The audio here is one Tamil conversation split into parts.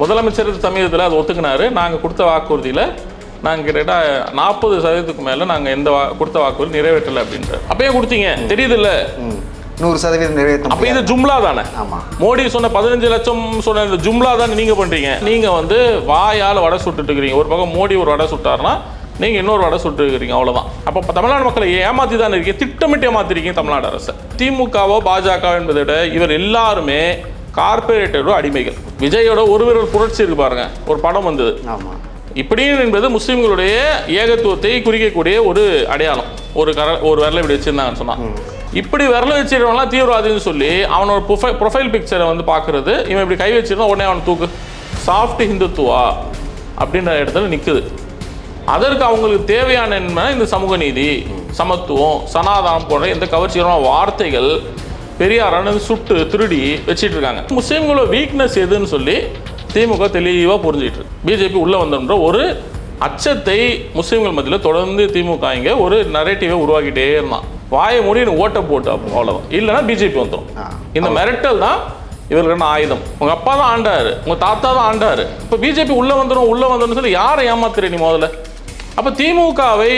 முதலமைச்சர் சமீபத்தில் அது ஒத்துக்கினாரு. நாங்கள் கொடுத்த வாக்குறுதியில் நாங்கள் கிட்டத்தட்ட நாற்பது சதவீதத்துக்கு மேலே நாங்கள் எந்த வா கொடுத்த வாக்குறுதி நிறைவேற்றலை அப்படின்ட்டு அப்பயே கொடுத்தீங்க. தெரியுதுல்ல? ம். நூறு சதவீதம் நிறைவேற்ற அப்போ இது ஜும்லா தானே? ஆமா. மோடி சொன்ன பதினஞ்சு லட்சம் சொன்ன இந்த ஜும்லா தானே நீங்க பண்றீங்க. நீங்க வந்து வாயால் வடை சுட்டுட்டு இருக்கிறீங்க. ஒரு பக்கம் மோடி ஒரு வடை சுட்டாருன்னா நீங்க இன்னொரு வடை சுட்டு இருக்கிறீங்க. அவ்வளவுதான். அப்போ தமிழ்நாடு மக்களை ஏமாத்தி தானே இருக்கீங்க? திட்டமிட்டு ஏமாத்திருக்கீங்க தமிழ்நாடு அரசு. திமுகவோ பாஜக என்பதை விட இவர் எல்லாருமே கார்பரேட்டரோட அடிமைகள். விஜயோட ஒரு வீரர் புரட்சி இருக்கு பாருங்க. ஒரு படம் வந்தது. ஆமா. இப்படின்னு என்பது முஸ்லிம்களுடைய ஏகத்துவத்தை குறிக்கக்கூடிய ஒரு அடையாளம். ஒரு கர ஒரு விரலை இப்படி வச்சிருந்தாங்கன்னு சொன்னா. இப்படி விரல வச்சிருக்கவங்களாம் தீவிரவாதின்னு சொல்லி அவனோட ப்ரொஃபைல் ப்ரொஃபைல் பிக்சரை வந்து பார்க்கறது இவன் இப்படி கை வச்சிருந்தா உடனே அவனை தூக்கு. சாஃப்ட் ஹிந்துத்துவா அப்படின்ற இடத்துல நிற்குது அதற்கு அவங்களுக்கு தேவையான என்ன இந்த சமூக நீதி சமத்துவம் சனாதானம் போன்ற எந்த கவர்ச்சிகரமான வார்த்தைகள் பெரியாரான சுட்டு திருடி வச்சிட்டு இருக்காங்க முஸ்லீம்களோட வீக்னஸ் எதுன்னு சொல்லி திமுக தெளிவாக புரிஞ்சுட்டு இருக்கு. பிஜேபி உள்ள வந்தோன்ற ஒரு அச்சத்தை முஸ்லீம்கள் மத்தியில் தொடர்ந்து திமுக இங்க ஒரு நரேட்டிவை உருவாக்கிட்டே இருந்தான். வாயை மூடி ஓட்டை போட்டு அவ்வளோதான் இல்லைன்னா பிஜேபி வந்துடும். இந்த மிரட்டல் தான் இவர்களுக்கான ஆயுதம். உங்க அப்பா தான் ஆண்டாரு உங்க தாத்தா தான் ஆண்டாரு. இப்போ பிஜேபி உள்ள வந்துடும் உள்ள வந்துடும் சொல்லி யாரை ஏமாத்துற நீ முதல்ல? அப்போ திமுகவை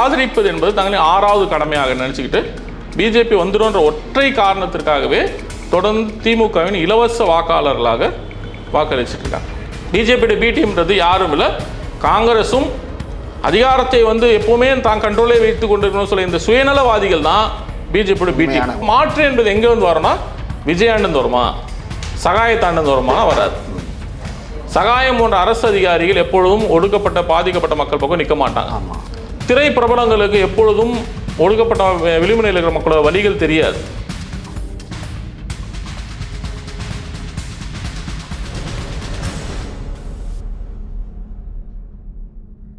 ஆதரிப்பது என்பது தங்களின் ஆறாவது கடமையாக நினச்சிக்கிட்டு பிஜேபி வந்துடும்ன்ற ஒற்றை காரணத்திற்காகவே தொடர்ந்து திமுகவின் இலவச வாக்காளர்களாக வாக்களிச்சிட்டு இருக்காங்க பிஜேபியோட பி டீம்ன்றது யாரும் இல்லை. காங்கிரஸும் அதிகாரத்தை வந்து எப்பவுமே தான் கண்ட்ரோலே வைத்து கொண்டிருக்கணும்னு சொல்லி இந்த சுயநலவாதிகள் தான் பிஜேபியோட பி டீம் உண்மையான- மாற்று என்பது எங்க வந்து வரும்னா விஜயானந்த் வருமா? சகாயத்தாண்டந்து வருமா வராது. சகாயம் போன்ற அரசு அதிகாரிகள் எப்பொழுதும் ஒடுக்கப்பட்ட பாதிக்கப்பட்ட மக்கள் பக்கம் நிற்க மாட்டாங்க. திரை பிரபலங்களுக்கு எப்பொழுதும் ஒடுக்கப்பட்ட வெ- விளிம்புநிலையில் இருக்கிற மக்களோட வழிகள் தெரியாது.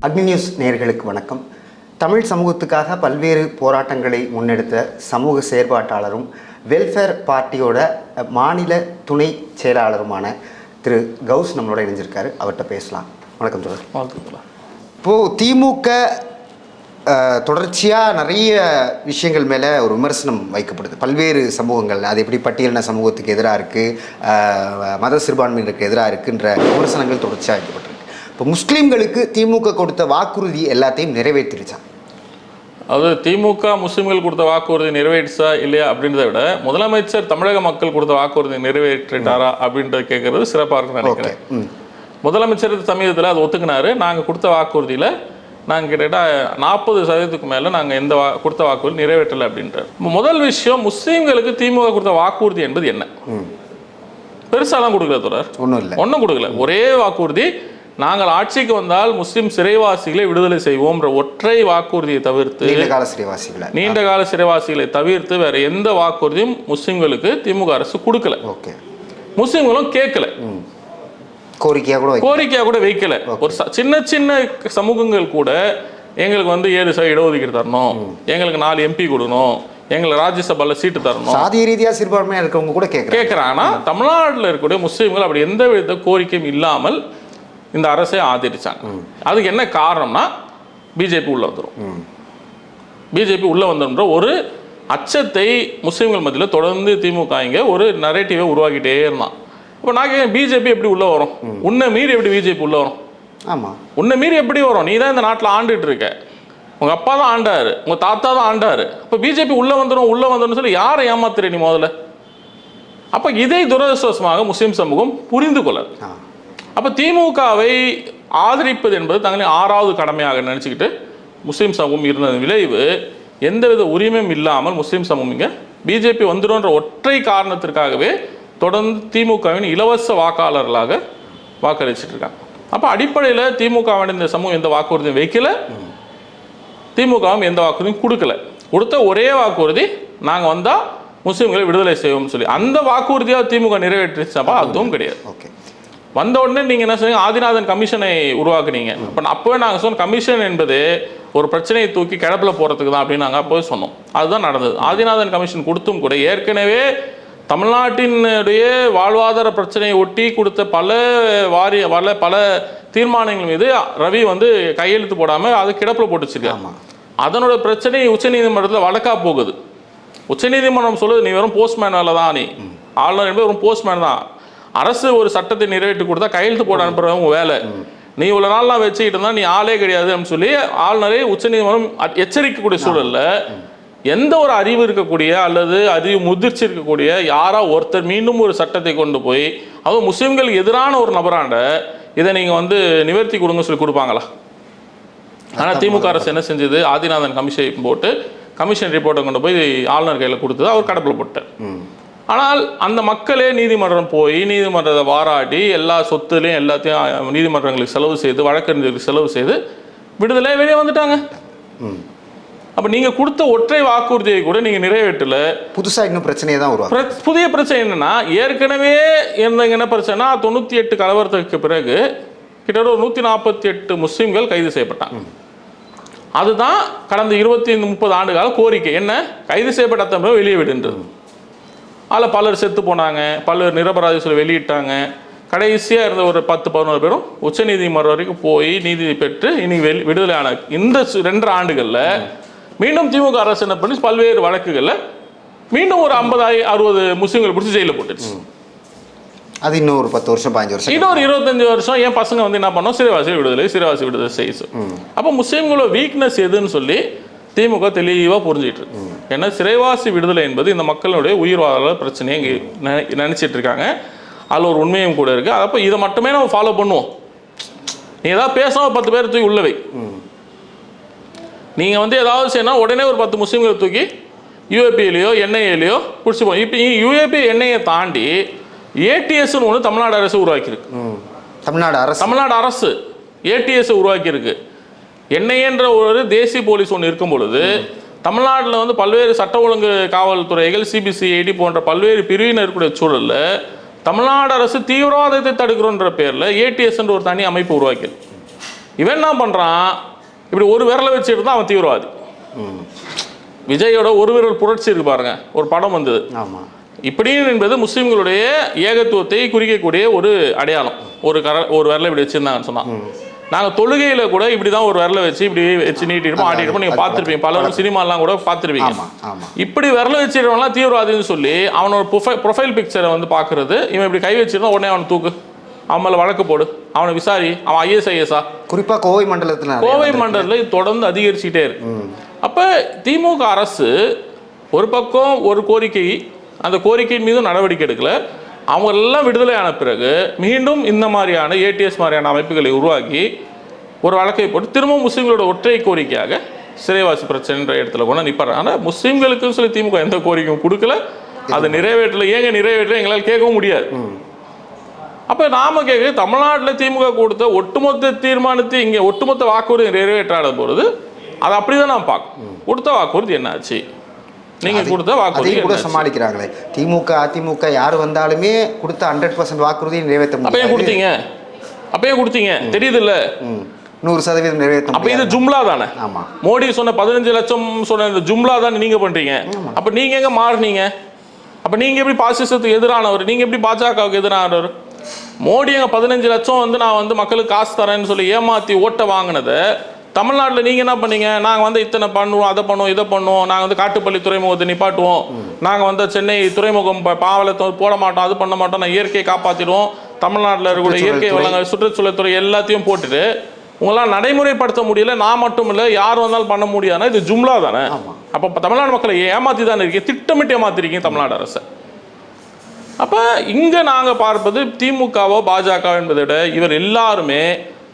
அக்னி நியூஸ் நேயர்களுக்கு வணக்கம். தமிழ் சமூகத்துக்காக பல்வேறு போராட்டங்களை முன்னெடுத்த சமூக செயற்பாட்டாளரும் வெல்ஃபேர் பார்ட்டியோட மாநில துணை செயலாளருமான திரு கௌஸ் நம்மளோட இணைஞ்சிருக்காரு. அவர்கிட்ட பேசலாம். வணக்கம் தொடர் வாழ்த்துக்களா இப்போது திமுக அஹ், தொடர்ச்சியா நிறைய விஷயங்கள் மேலே ஒரு விமர்சனம் வைக்கப்படுது. பல்வேறு சமூகங்கள் அது எப்படி பட்டியலின சமூகத்துக்கு எதிராக இருக்குது மத சிறுபான்மையினருக்கு எதிராக இருக்குன்ற விமர்சனங்கள் தொடர்ச்சியாக வைக்கப்பட்டிருக்கு. இப்போ முஸ்லீம்களுக்கு திமுக கொடுத்த வாக்குறுதி எல்லாத்தையும் நிறைவேற்றிருச்சான் அது திமுக முஸ்லிம்கள் கொடுத்த வாக்குறுதி நிறைவேற்றா இல்லையா அப்படின்றத விட முதலமைச்சர் தமிழக மக்கள் கொடுத்த வாக்குறுதி நிறைவேற்றிட்டாரா அப்படின்றத கேட்கறது சிறப்பாக இருக்குன்னு நினைக்கிறேன். முதலமைச்சர் சமீபத்தில் அது ஒத்துக்கினாரு. நாங்கள் கொடுத்த வாக்குறுதியில் நாங்கள் கிட்டத்தட்ட நாற்பது சதவீதத்துக்கு மேலே நாங்கள் எந்த வா கொடுத்த வாக்குறுதி நிறைவேற்றலை அப்படின்றார். முதல் விஷயம் முஸ்லீம்களுக்கு திமுக கொடுத்த வாக்குறுதி என்பது என்ன? பெருசாலாம் கொடுக்கல தொடர். ஒன்றும் இல்லை. ஒன்றும் கொடுக்கல. ஒரே வாக்குறுதி நாங்கள் ஆட்சிக்கு வந்தால் முஸ்லிம் சிறைவாசிகளை விடுதலை செய்வோம்ன்ற ஒற்றை வாக்குறுதியை தவிர்த்து நீண்ட கால சிறைவாசிகளை. நீண்ட கால சிறைவாசிகளை தவிர்த்து வேற எந்த வாக்குறுதியும் முஸ்லிம்களுக்கு திமுக அரசு கொடுக்கல. ஓகே. முஸ்லிம்களும் கேட்கல. கோரிக்கையாக கூட வைக்க கோரிக்கையா கூட வைக்கல. ஒரு சின்ன சின்ன சமூகங்கள் கூட எங்களுக்கு வந்து ஏழு இடஒதுக்கீடு தரணும். எங்களுக்கு நாலு எம்பி கொடுக்கணும். எங்களுக்கு ராஜ்யசபால சீட்டு தரணும். சாதிய ரீதியாக சிறுபான்மையாக இருக்கிறவங்க கூட கேட்குறாங்க கேட்குறாங்கன்னா தமிழ்நாட்டில் இருக்கக்கூடிய முஸ்லீம்கள் அப்படி எந்த வித கோரிக்கையும் இல்லாமல் இந்த அரசை ஆதரிச்சாங்க. அதுக்கு என்ன காரணம்னா பிஜேபி உள்ள வந்துடும் பிஜேபி உள்ள வந்துன்ற ஒரு அச்சத்தை முஸ்லீம்கள் மத்தியில் தொடர்ந்து திமுக இங்க ஒரு நரேட்டிவை உருவாக்கிட்டே இருந்தான் இப்போ நான் கேட்க பிஜேபி எப்படி உள்ள வரும்? உன்னை மீறி எப்படி பிஜேபி உள்ள வரும்? ஆமாம் உன்னை மீறி எப்படி வரும்? நீ தான் இந்த நாட்டில் ஆண்டுட்டு இருக்க. உங்க அப்பா தான் ஆண்டாரு. உங்க தாத்தா தான் ஆண்டாரு. இப்போ பிஜேபி உள்ள வந்துடும் உள்ள வந்துடும் சொல்லி யாரை ஏமாத்துற நீ முதல்ல? அப்போ இதை துரதிருஷ்டவசமாக முஸ்லீம் சமூகம் புரிந்து கொள்ளல. அப்போ திமுகவை ஆதரிப்பது என்பது தங்களின் ஆறாவது கடமையாக நினச்சிக்கிட்டு முஸ்லீம் சமூகம் இருந்த விளைவு எந்தவித உரிமையும் இல்லாமல் முஸ்லீம் சமூகம் இங்கே பிஜேபி வந்துடும்ன்ற ஒற்றை காரணத்திற்காகவே தொடர்ந்து திமுகவின் இலவச வாக்காளர்களாக வாக்களிச்சிட்டு இருக்காங்க அப்போ அடிப்படையில் திமுகவின் இந்த சமூகம் எந்த வாக்குறுதியும் வைக்கல. திமுகவும் எந்த வாக்குறுதியும் கொடுக்கல. கொடுத்த ஒரே வாக்குறுதி நாங்கள் வந்தால் முஸ்லீம்களை விடுதலை செய்வோம்னு சொல்லி. அந்த வாக்குறுதியாக திமுக நிறைவேற்றிச்சப்பா அதுவும் கிடையாது. ஓகே. வந்த உடனே நீங்க என்ன சொன்னீங்க? ஆதிநாதன் கமிஷனை உருவாக்குனீங்க. அப்ப அப்பவே நாங்க சொன்ன கமிஷன் என்பது ஒரு பிரச்சனையை தூக்கி கிடப்புல போறதுக்கு தான் அப்படின்னு நாங்க அப்பவே சொன்னோம். அதுதான் நடந்தது. ஆதிநாதன் கமிஷன் கொடுத்தும் கூட ஏற்கனவே தமிழ்நாட்டினுடைய வாழ்வாதார பிரச்சனையை ஒட்டி கொடுத்த பல வாரிய பல பல தீர்மானங்கள் மீது ரவி வந்து கையெழுத்து போடாம அது கிடப்புல போட்டு வச்சிருக்காரு. ஆமாம் அதனோட பிரச்சனை உச்சநீதிமன்றத்தில் வழக்கா போகுது. உச்சநீதிமன்றம் சொல்லுது நீ வெறும் போஸ்ட்மேன் வேலை தான் நீ. ஆளுநர் என்பது வெறும் போஸ்ட்மேன் தான். அரசு ஒரு சட்டத்தை நிறைவேற்றி கொடுத்தா கையெழுத்து போட அனுப்புறவங்க வேலை. நீ இவ்வளவு நாள்லாம் வச்சுக்கிட்டு இருந்தா நீ ஆளே கிடையாது அப்படின்னு சொல்லி ஆளுநரே உச்சநீதிமன்றம் எச்சரிக்கக்கூடிய சூழல்ல எந்த ஒரு அறிவு இருக்கக்கூடிய அல்லது அறிவு முதிர்ச்சி இருக்கக்கூடிய யாரா ஒருத்தர் மீண்டும் ஒரு சட்டத்தை கொண்டு போய் அதுவும் முஸ்லிம்களுக்கு எதிரான ஒரு நபராண்ட இதை நீங்க வந்து நிவர்த்தி கொடுங்க சொல்லி கொடுப்பாங்களா? ஆனா திமுக அரசு என்ன செஞ்சது? ஆதிநாதன் கமிஷன் போட்டு கமிஷன் ரிப்போர்ட்டை கொண்டு போய் ஆளுநர் கையில் கொடுத்தது அவர் கடப்பில் போட்டார். ஆனால் அந்த மக்களே நீதிமன்றம் போய் நீதிமன்றத்தை வாராடி எல்லா சொத்துலையும் எல்லாத்தையும் நீதிமன்றங்களுக்கு செலவு செய்து வழக்கறிஞர்களுக்கு செலவு செய்து விடுதலை வெளியே வந்துட்டாங்க. ம். அப்போ நீங்கள் கொடுத்த ஒற்றை வாக்குறுதியை கூட நீங்கள் நிறைவேற்றல. புதுசாக இன்னும் பிரச்சனையை தான் பிர- புதிய பிரச்சனை என்னன்னா ஏற்கனவே இருந்த என்ன பிரச்சனைனா தொண்ணூற்றி எட்டு கலவரத்துக்கு பிறகு கிட்டத்தட்ட ஒரு நூற்றி நாற்பத்தி எட்டு முஸ்லீம்கள் கைது செய்யப்பட்டாங்க. அதுதான் கடந்த இருபத்தி ஐந்து முப்பது ஆண்டு கால கோரிக்கை. என்ன? கைது செய்யப்பட்ட அத்தனை வெளியே விடுன்றது. அதில் பலர் செத்து போனாங்க. பலர் நிரபராதி சொல்லி வெளியிட்டாங்க. கடைசியாக இருந்த ஒரு பத்து பதினோரு பேரும் உச்சநீதிமன்றம் வரைக்கும் போய் நீதி பெற்று இனி வெளி விடுதலை ஆன இந்த ரெண்டரை ஆண்டுகளில் மீண்டும் திமுக அரசு என்ன பண்ணி பல்வேறு வழக்குகளில் மீண்டும் ஒரு ஐம்பது அறுபது முஸ்லீம்கள் பிடிச்சி ஜெயிலில் போட்டுச்சு அது இன்னும் ஒரு பத்து வருஷம் பதினஞ்சு வருஷம் ஒரு இருபத்தஞ்சு வருஷம் என் பசங்க வந்து என்ன பண்ணோம்? சிறைவாசி விடுதலை சிறைவாசி விடுதலை செய்யும் அப்போ முஸ்லீம்களோட வீக்னஸ் எதுன்னு சொல்லி திமுக தெளிவாக புரிஞ்சிட்டு இருக்கு. ஏன்னா சிறைவாசி விடுதலை என்பது இந்த மக்களுடைய உயிர் வாழ பிரச்சனையை இங்கே நினை- நினைச்சிட்டு இருக்காங்க. அதில் ஒரு உண்மையும் கூட இருக்கு. அப்போ இதை மட்டுமே நம்ம ஃபாலோ பண்ணுவோம். நீ ஏதாவது ஒரு பத்து பேர் தூக்கி உள்ள வை. நீங்கள் வந்து ஏதாவது செய்யணும் உடனே ஒரு பத்து முஸ்லீம்களை தூக்கி யூஏபியிலையோ என்ஐஏலையோ பிடிச்சிப்போம் இப்போ யூஏபி என்ஐஏ தாண்டி ஏடிஎஸ்னு ஒன்று தமிழ்நாடு அரசு உருவாக்கியிருக்கு. தமிழ்நாடு அரசு. தமிழ்நாடு அரசு ஏடிஎஸ் உருவாக்கியிருக்கு. என்ஐஏன்ற ஒரு தேசிய போலீஸ் ஒன்று இருக்கும் பொழுது தமிழ்நாட்டில் வந்து பல்வேறு சட்ட ஒழுங்கு காவல்துறைகள் சிபிசிஐடி போன்ற பல்வேறு பிரிவினர் இருக்கக்கூடிய சூழல்ல தமிழ்நாடு அரசு தீவிரவாதத்தை தடுக்கிறோன்ற பேரில் ஏடிஎஸ்ன்ற ஒரு தனி அமைப்பு உருவாக்கியிருக்கு. இவன் என்ன பண்ணுறான் இப்படி ஒரு விரலை வச்சுட்டு தான் அவன் தீவிரவாதி. விஜயோட ஒரு விரல் புரட்சி இருக்கு பாருங்க ஒரு படம் வந்தது. ஆமாம் இப்படின்னு என்பது முஸ்லிம்களுடைய ஏகத்துவத்தை குறிக்கக்கூடிய ஒரு அடையாளம். ஒரு கர ஒரு விரலை இப்படி வச்சிருந்தாங்கன்னு சொன்னா. நாங்கள் தொழுகையில் கூட இப்படி தான் ஒரு விரலை வச்சு இப்படி வச்சு நீட்டிருப்போம் ஆட்டிருப்போம் நீங்கள் பார்த்துருப்பீங்க. பலரும் சினிமாலாம் கூட பார்த்துருப்பீங்க. இப்படி விரல வச்சிருக்கவங்களாம் தீவிரவாதின்னு சொல்லி அவனோட ப்ரொஃபைல் ப்ரொஃபைல் பிக்சரை வந்து பார்க்கறது இவன் இப்படி கை வச்சிருந்தா உடனே அவனை தூக்கு. அவன் மேலே வழக்கு போடு. அவனை விசாரி அவன் ஐஎஸ் ஐஎஸ்ஆ குறிப்பாக கோவை மண்டலத்தில் கோவை. மண்டலத்தில் தொடர்ந்து அதிகரிச்சுட்டே இருக்கு. அப்போ திமுக அரசு ஒரு பக்கம் ஒரு கோரிக்கை அந்த கோரிக்கையின் மீது நடவடிக்கை எடுக்கல. அவங்க எல்லாம் விடுதலை ஆன பிறகு மீண்டும் இந்த மாதிரியான ஏடிஎஸ் மாதிரியான அமைப்புகளை உருவாக்கி ஒரு வழக்கை போட்டு திரும்பவும் முஸ்லீம்களோட ஒற்றை கோரிக்கையாக சிறைவாசி பிரச்சனைன்ற இடத்துல கொண்டு நிற்பாரு ஆனால் முஸ்லீம்களுக்குன்னு சொல்லி திமுக எந்த கோரிக்கையும் கொடுக்கல. அது நிறைவேற்றல ஏங்க நிறைவேற்றல எங்களால் கேட்கவும் முடியாது. அப்போ நாம கேட்க தமிழ்நாட்டில் திமுக கொடுத்த ஒட்டுமொத்த தீர்மானத்தை இங்கே ஒட்டுமொத்த வாக்குறுதி நிறைவேற்றாத பொழுது அது அப்படிதான் நான் பார்க்கணும். கொடுத்த வாக்குறுதி என்னாச்சு? நீங்க கொடுத்த வாக்குறுதி கூட? சமாளிக்கிறாங்களே. திமுக அதிமுக யார் வந்தாலுமே கொடுத்த ஹண்ட்ரட் பர்சன்ட் வாக்குறுதியை நிறைவேற்ற அப்ப ஏன் முடியாது. கொடுத்தீங்க? அப்ப ஏன் கொடுத்தீங்க? தெரியுது இல்ல. நூறு சதவீதம் நிறைவேற்ற அப்ப இது ஜும்லா தானே? ஆமா. மோடி சொன்ன பதினஞ்சு லட்சம் சொன்ன இந்த ஜும்லா தானே நீங்க பண்றீங்க? அப்ப நீங்க எங்க மாறுனீங்க? அப்ப நீங்க எப்படி பாசிசத்துக்கு எதிரானவர்? நீங்க எப்படி பாஜகவுக்கு எதிரானவர்? மோடி எங்க பதினஞ்சு லட்சம் வந்து நான் வந்து மக்களுக்கு காசு தரேன்னு சொல்லி ஏமாத்தி ஓட்ட வாங்கினதை தமிழ்நாட்டில் நீங்கள் என்ன பண்ணீங்க? நாங்கள் வந்து இத்தனை பண்ணுவோம் அதை பண்ணுவோம் இதை பண்ணுவோம். நாங்கள் வந்து காட்டுப்பள்ளி துறைமுகத்தை நிப்பாட்டுவோம். நாங்கள் வந்து சென்னை துறைமுகம் பாவலத்தை போட மாட்டோம் அது பண்ண மாட்டோம் நான் இயற்கையை காப்பாற்றிடுவோம் தமிழ்நாட்டில் இருக்கக்கூடிய இயற்கை வளங்கள் சுற்றுச்சூழல் துறை எல்லாத்தையும் போட்டுட்டு உங்களால் நடைமுறைப்படுத்த முடியல நான் மட்டும் இல்லை யார் வந்தாலும் பண்ண முடியாதுன்னா இது ஜும்லா தானே. அப்போ தமிழ்நாடு மக்களை ஏமாத்தி தானே இருக்கீங்க திட்டமிட்டு ஏமாத்திருக்கீங்க தமிழ்நாடு அரசை. அப்போ இங்கே நாங்கள் பார்ப்பது திமுகவோ பாஜக என்பதை விட இவர் எல்லாருமே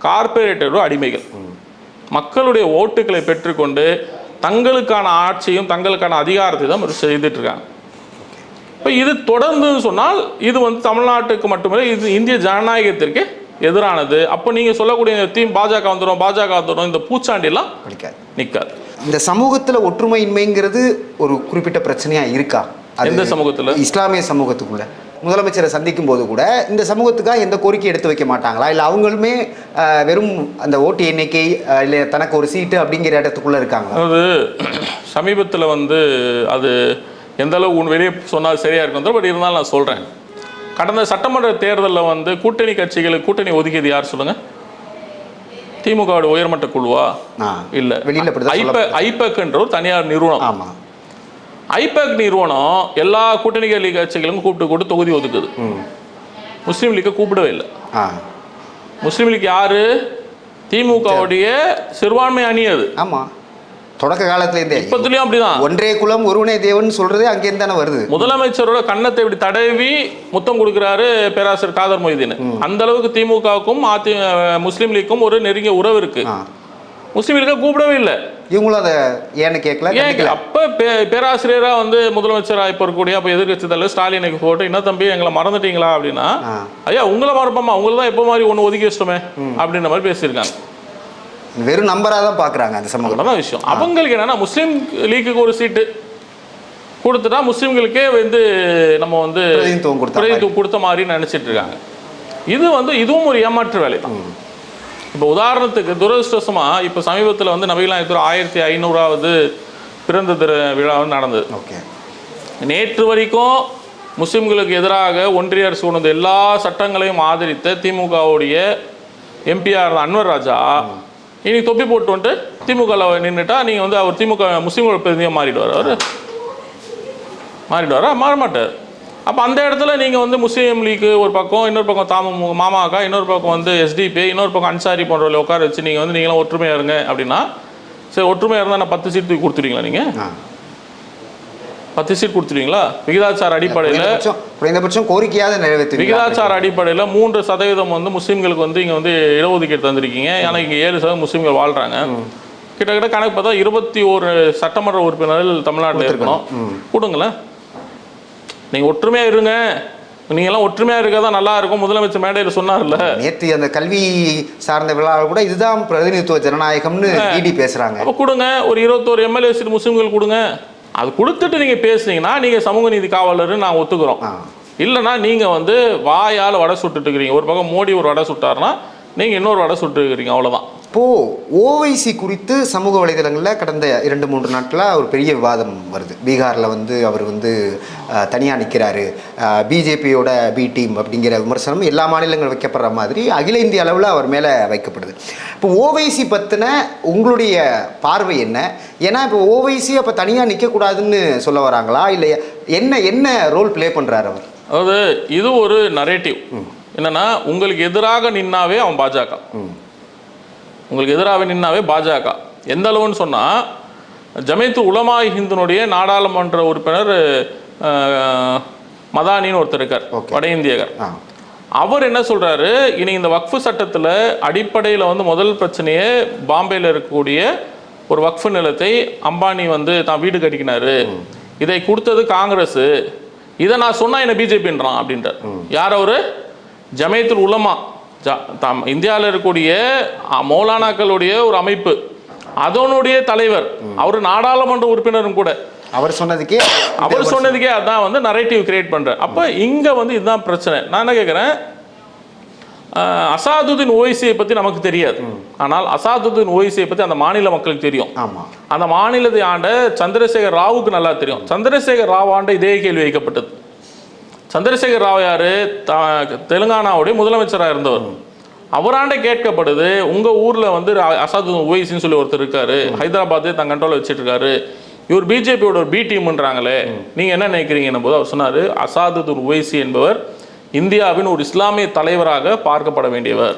கார்ப்பரேட்டரோ அடிமைகள். மக்களுடைய ஓட்டுகளை பெற்றுக்கொண்டு தங்களுக்கான ஆட்சியும் தங்களுக்கான அதிகாரத்தை தான் இவர் செய்துட்டு இருக்காங்க இப்போ இது தொடர்ந்து சொன்னால் இது வந்து தமிழ்நாட்டுக்கு மட்டுமில்லை இது இந்திய ஜனநாயகத்திற்கு எதிரானது. அப்போ நீங்கள் சொல்லக்கூடிய தீம் பாஜக வந்துடும் பாஜக வந்துடும் இந்த பூச்சாண்டிலாம் நிற்காது இந்த சமூகத்துல ஒற்றுமையின்மைங்கிறது ஒரு குறிப்பிட்ட பிரச்சனையா இருக்கா? எந்த சமூகத்துல? இஸ்லாமிய சமூகத்துக்குள்ள. முதலமைச்சரை சந்திக்கும் போது கூட இந்த சமூகத்துக்காக எந்த கோரிக்கை எடுத்து வைக்க மாட்டாங்களா? இல்லை அவங்களுமே வெறும் அந்த ஓட்டு எண்ணிக்கை இல்லை தனக்கு ஒரு சீட்டு அப்படிங்கிற இடத்துக்குள்ள இருக்காங்களா? அதாவது சமீபத்தில் வந்து அது எந்த அளவு உன் வெளியே சொன்னால் சரியா இருக்கும் பட் இருந்தாலும் நான் சொல்கிறேன் கடந்த சட்டமன்ற தேர்தலில் வந்து கூட்டணி கட்சிகளுக்கு கூட்டணி ஒதுக்கியது யார் சொல்லுங்க? திமுகவோட உயர்மட்ட குழுவா? இல்ல. சொல்லப்படுது. ஐபேக்ன்ற ஒரு தனியார் நிறுவனம். ஆமா. ஐபேக் நிறுவனம் எல்லா கூட்டணி கட்சி கட்சிகளும் கூப்பிட்டு கூப்பிட்டு தொகுதி ஒதுக்குது. முஸ்லீம் லீக்கை கூப்பிடவே இல்லை. ஆ. முஸ்லீம் லீக் யாரு? திமுகவுடைய சிறுபான்மை அணி அது. ஆமாம் தொடக்க காலத்துலேருந்தே. இப்பத்துலயும் அப்படிதான். ஒன்றே குலம் ஒருவனே தேவன் சொல்றதே அங்கேருந்து தானே வருது. முதலமைச்சரோட கன்னத்தை இப்படி தடவி முத்தம் கொடுக்கிறாரு பேராசிரியர் காதர் மொய்தீன். அந்த அளவுக்கு திமுகவுக்கும் அதி முஸ்லீம் லீக்கும் ஒரு நெருங்கிய உறவு இருக்கு. ஆ முஸ்லீம் லீக்கை கூப்பிடவே இல்லை. இவங்களும் அதை ஏன்னு கேட்கல ஏன் கண்டிக்கல. அப்ப பே- பேராசிரியரா வந்து முதலமைச்சரா இப்ப இருக்கக்கூடிய அப்ப எதிர்கட்சி தலைவர் ஸ்டாலினுக்கு போட்டு என்ன தம்பி எங்களை மறந்துட்டீங்களா? அப்படின்னா. ஐயா உங்களை மறப்போமா? உங்களை தான் எப்போ மாதிரி ஒன்று ஒதுக்கி வச்சிட்டோமே அப்படின்ற மாதிரி பேசியிருக்காங்க. வெறும் நம்பரா தான் பாக்குறாங்க அந்த சமூகம். அவ்வளோதான் விஷயம். அவங்களுக்கு என்னன்னா முஸ்லீம் லீக்குக்கு ஒரு சீட்டு கொடுத்துட்டா முஸ்லீம்களுக்கே வந்து நம்ம வந்து பிரதிநிதித்துவம் கொடுத்த மாதிரி. நினைச்சிட்டு இருக்காங்க. இது வந்து இதுவும் ஒரு ஏமாற்று வேலை தான். இப்போ உதாரணத்துக்கு துரதிருஷ்டவசமா இப்போ சமீபத்தில் வந்து நபிகளாயத்தூர் ஆயிரத்தி ஐநூறாவது பிறந்த திரு விழா வந்து நடந்தது. ஓகே. நேற்று வரைக்கும் முஸ்லிம்களுக்கு எதிராக ஒன்றிய அரசு கொண்டு எல்லா சட்டங்களையும் ஆதரித்த திமுகவுடைய எம்பிஆர் இருந்த அன்வர் ராஜா இன்னைக்கு தொப்பி போட்டு வந்துட்டு திமுகவில் நின்றுட்டா நீங்கள் வந்து அவர் திமுக முஸ்லீம்களோட பிரதிநிதியாக மாறிடுவார். அவர் மாறிடுவாரா? மாற மாட்டார் அப்போ அந்த இடத்துல நீங்கள் வந்து முஸ்லீம் லீக்கு ஒரு பக்கம் இன்னொரு பக்கம் தாம மாமாக்கா இன்னொரு பக்கம் வந்து எஸ்டிபி இன்னொரு பக்கம் அன்சாரி போன்றவர்களை உட்கார வச்சு நீங்கள் வந்து நீங்களும் ஒற்றுமையாக இருங்க அப்படின்னா சரி ஒற்றுமையாக இருந்தால் நான் பத்து சீட் தூக்கி கொடுத்துருவீங்களா நீங்கள் பத்து சீட் கொடுத்துருவீங்களா விகிதாச்சார அடிப்படையில் குறைந்தபட்சம் கோரிக்கையாவது நிறைவேற்றுவீங்களா விகிதாச்சார அடிப்படையில் மூன்று சதவீதம் வந்து முஸ்லீம்களுக்கு வந்து இங்கே வந்து இடஒதுக்கீடு தந்திருக்கீங்க. ஏன்னா இங்கே ஏழு சதவீதம் முஸ்லீம்கள் வாழ்கிறாங்க கிட்டத்தட்ட கணக்கு பார்த்தா இருபத்தி ஒரு சட்டமன்ற உறுப்பினர்கள் தமிழ்நாட்டில் இருக்கணும். கொடுங்களேன். நீங்கள் ஒற்றுமையாக இருங்க. நீங்கள்லாம் ஒற்றுமையாக இருக்கா நல்லா இருக்கும். முதலமைச்சர் மேடையில் சொன்னார்ல. நேத்து அந்த கல்வி சார்ந்த விழாவில் கூட இதுதான் பிரதிநிதித்துவ ஜனநாயகம்னு இடி பேசுறாங்க. அப்போ கொடுங்க. ஒரு இருபத்தோரு எம்எல்ஏ சீட் முஸ்லீம்கள் கொடுங்க. அது கொடுத்துட்டு நீங்கள் பேசுனீங்கன்னா நீங்கள் சமூக நீதி காவலர்னு நான் ஒத்துக்கிறோம். ஆ. இல்லைன்னா நீங்கள் வந்து வாயால் வடை சுட்டுட்டு இருக்கிறீங்க. ஒரு பக்கம் மோடி ஒரு வடை சுட்டாருன்னா நீங்கள் இன்னொரு வடை சுட்டு இருக்கிறீங்க. அவ்வளோதான் இப்போ ஓவைசி குறித்து சமூக வலைதளங்களில் கடந்த இரண்டு மூன்று நாட்களாக ஒரு பெரிய விவாதம் வருது. பீகாரில் வந்து அவர் வந்து தனியாக நிற்கிறாரு பிஜேபியோட பி டீம் அப்படிங்கிற விமர்சனம் எல்லா மாநிலங்களும் வைக்கப்படுற மாதிரி அகில இந்திய அளவில் அவர் மேலே வைக்கப்படுது. இப்போ ஓவைசி பற்றின உங்களுடைய பார்வை என்ன? ஏன்னா இப்போ ஓவைசி அப்போ தனியாக நிற்கக்கூடாதுன்னு சொல்ல வராங்களா? இல்லை என்ன என்ன ரோல் ப்ளே பண்ணுறாரு அவர்? அதாவது இது ஒரு நரேட்டிவ் என்னன்னா உங்களுக்கு எதிராக நின்னாவே அவன் பாஜக. உங்களுக்கு எதிராக நின்னாவே பாஜக. எந்த அளவுன்னு சொன்னால் ஜமைத்து உலமா ஹிந்துனுடைய நாடாளுமன்ற உறுப்பினர் மதானின்னு ஒருத்தர் இருக்கார். வட இந்தியகர் அவர் என்ன சொல்றாரு? இனி இந்த வக்ஃபு சட்டத்தில் அடிப்படையில் வந்து முதல் பிரச்சனையே பாம்பேல இருக்கக்கூடிய ஒரு வக்ஃபு நிலத்தை அம்பானி வந்து தான் வீடு கட்டிக்கினாரு. இதை கொடுத்தது காங்கிரஸ். இதை நான் சொன்னா என்ன பிஜேபின்றான் அப்படின்றார். யார் அவரு? ஜமைத்துல் உலமா. தாம் இந்தியாவில் இருக்கக்கூடிய மௌலானாக்களுடைய ஒரு அமைப்பு. அதனுடைய தலைவர் அவர் நாடாளுமன்ற உறுப்பினரும் கூட. அவர் சொன்னதுக்கே அவர் சொன்னதுக்கே அதான் வந்து நரேட்டிவ் கிரியேட் பண்ற அப்ப இங்க வந்து இதுதான் பிரச்சனை. நான் என்ன கேட்குறேன் அசாதுதீன் ஓய்சியை பத்தி நமக்கு தெரியாது. ஆனால் அசாதுதீன் ஓய்சியை பத்தி அந்த மாநில மக்களுக்கு தெரியும். ஆமாம் அந்த மாநிலத்தை ஆண்ட சந்திரசேகர் ராவுக்கு நல்லா தெரியும். சந்திரசேகர் ராவ் ஆண்ட இதே கேள்வி வைக்கப்பட்டது. சந்திரசேகர் ராவ் யாரு? த- தெலுங்கானாவுடைய முதலமைச்சராக இருந்தவர். அவராண்ட கேட்கப்படுது உங்க ஊர்ல வந்து அசாதுதீன் ஓவைசின்னு சொல்லி ஒருத்தர் இருக்காரு. ஹைதராபாத்தே தன் கண்ட்ரோல் வச்சிட்டு இருக்காரு இவர் பிஜேபியோட ஒரு பி டீம்ன்றாங்களே நீங்க என்ன நினைக்கிறீங்கன்னு போது அவர் சொன்னாரு அசாதுதீன் ஓவைசி என்பவர் இந்தியாவின் ஒரு இஸ்லாமிய தலைவராக பார்க்கப்பட வேண்டியவர்.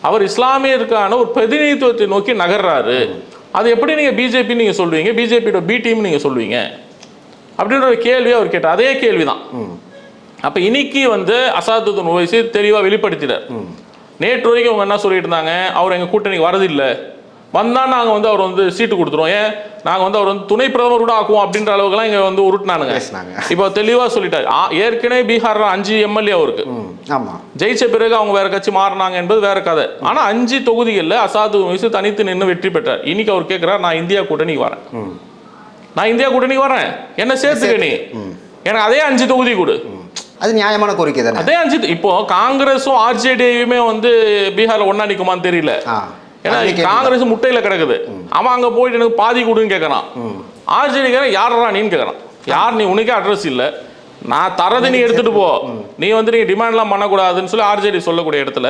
அவர் இஸ்லாமியருக்கான ஒரு பிரதிநிதித்துவத்தை நோக்கி நகர்றாரு. அது எப்படி நீங்க பிஜேபி நீங்க சொல்லுவீங்க? பிஜேபியோட பி டீம் நீங்க சொல்லுவீங்க? அப்படின்ற ஒரு கேள்வி அவர் கேட்டார். அதே கேள்விதான். அப்ப இன்னைக்கு வந்து அசாதுதீன் ஓவைசி தெளிவா வெளிப்படுத்திட்டார். நேற்று வரைக்கும் அவங்க என்ன சொல்லிட்டு இருந்தாங்க? அவர் எங்க கூட்டணிக்கு வரதில்லை. வந்தா நாங்க வந்து அவர் வந்து சீட்டு கொடுத்துருவோம். ஏன்? நாங்க வந்து அவர் வந்து துணை பிரதமர் கூட ஆக்குவோம் அப்படின்ற அளவுக்குலாம் இங்க வந்து உருட்டுனானுங்க. இப்போ தெளிவா சொல்லிட்டாரு. ஏற்கனவே பீகார்ல அஞ்சு எம்எல்ஏ அவருக்கு. ஆமாம் ஜெயிச்ச பிறகு அவங்க வேற கட்சி மாறினாங்க என்பது வேற கதை. ஆனா அஞ்சு தொகுதிகளில் அசாது வயசு தனித்து நின்று வெற்றி பெற்றார். இன்னைக்கு அவர் கேட்கிறார் நான் இந்தியா கூட்டணிக்கு வரேன். நான் இந்தியா கூட்டணிக்கு வரேன் என்ன சேர்த்துக்க நீ. எனக்கு அதே அஞ்சு தொகுதி கொடு. அது நியாயமான கோரிக்கை தானே? அதே அஞ்சு இப்போ காங்கிரஸும் ஆர்ஜேடியுமே வந்து பீகார்ல ஒண்ணா நிக்குமான்னு தெரியல. ஏன்னா. காங்கிரஸ் முட்டையில கிடக்குது. அவன் அங்க போயிட்டு எனக்கு பாதி கொடுன்னு கேட்கறான் ஆர்ஜேடி யாரா நீன்னு கேட்கறான் யார் நீ உனக்கே அட்ரஸ் இல்ல. நான் தரது நீ எடுத்துட்டு போ. நீ வந்து நீங்க டிமாண்ட்லாம் பண்ணக்கூடாதுன்னு சொல்லி ஆர்ஜேடி சொல்லக்கூடிய இடத்துல